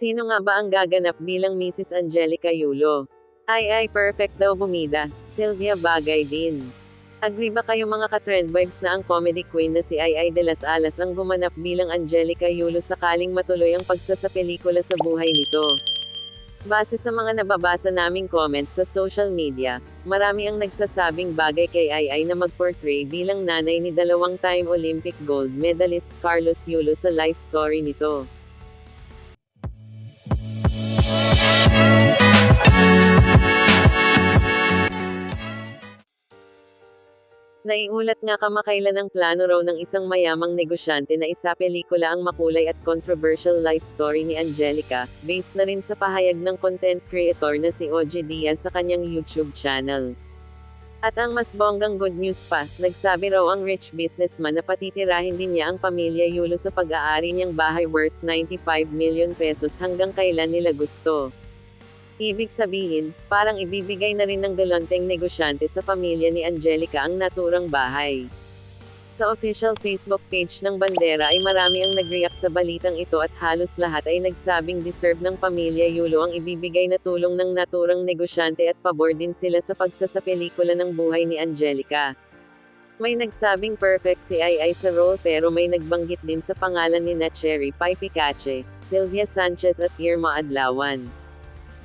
Sino nga ba ang gaganap bilang Mrs. Angelica Yulo? Ay ay perfect daw bumida, Sylvia bagay din. Agree ba kayo mga ka-trend vibes na ang comedy queen na si Ay Ay de las Alas ang gumanap bilang Angelica Yulo sakaling matuloy ang pagsasapelikula sa buhay nito? Base sa mga nababasa naming comments sa social media, marami ang nagsasabing bagay kay Ay Ay na mag-portray bilang nanay ni dalawang time Olympic gold medalist Carlos Yulo sa life story nito. Naiulat nga kamakailan ang plano raw ng isang mayamang negosyante na isa pelikula ang makulay at controversial life story ni Angelica, based na rin sa pahayag ng content creator na si OG Diaz sa kanyang YouTube channel. At ang mas bonggang good news pa, nagsabi raw ang rich businessman na patitirahin din niya ang pamilya Yulo sa pag-aari niyang bahay worth 95 million pesos hanggang kailan nila gusto. Ibig sabihin, parang ibibigay na rin ng galanteng negosyante sa pamilya ni Angelica ang naturang bahay. Sa official Facebook page ng Bandera ay marami ang nag-react sa balitang ito at halos lahat ay nagsabing deserve ng pamilya Yulo ang ibibigay na tulong ng naturang negosyante at pabor din sila sa pagsasapelikula ng buhay ni Angelica. May nagsabing perfect si Ai sa role pero may nagbanggit din sa pangalan ni na Cherry Pai Picache, Sylvia Sanchez at Irma Adlawan.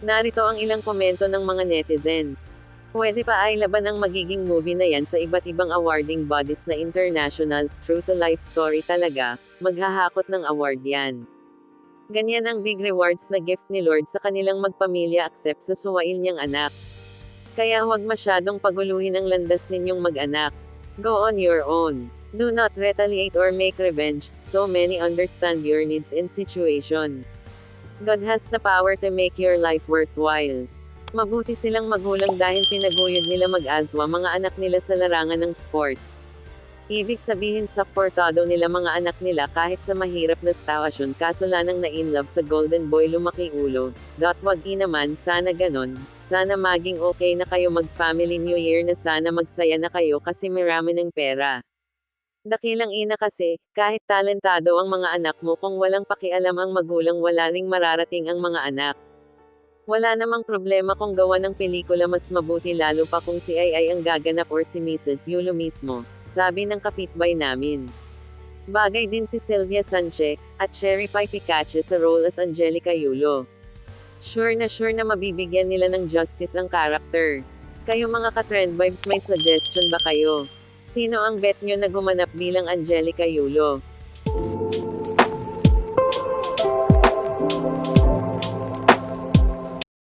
Narito ang ilang komento ng mga netizens. Pwede pa ay laban ang magiging movie na yan sa iba't ibang awarding bodies na international, true to life story talaga, maghahakot ng award yan. Ganyan ang big rewards na gift ni Lord sa kanilang magpamilya accept sa suwail niyang anak. Kaya huwag masyadong paguluhin ang landas ninyong mag-anak. Go on your own. Do not retaliate or make revenge, so many understand your needs and situation. God has the power to make your life worthwhile. Mabuti silang magulang dahil tinaguyod nila mag-aswa mga anak nila sa larangan ng sports. Ibig sabihin supportado nila mga anak nila kahit sa mahirap na sitwasyon kaso lanang na in love sa golden boy lumaki ulo. Dot wag naman sana ganon. Sana maging okay na kayo mag family new year na sana magsaya na kayo kasi marami ng pera. Dakilang ina kasi, kahit talentado ang mga anak mo kung walang pakialam ang magulang wala ring mararating ang mga anak. Wala namang problema kung gawa ng pelikula mas mabuti lalo pa kung si Ay Ay ang gaganap or si Mrs. Yulo mismo, sabi ng kapitbay namin. Bagay din si Sylvia Sanchez, at Cherry Pie Picache sa role as Angelica Yulo. Sure na sure na mabibigyan nila ng justice ang character. Kayo mga ka-trend vibes may suggestion ba kayo? Sino ang bet nyo na gumanap bilang Angelica Yulo?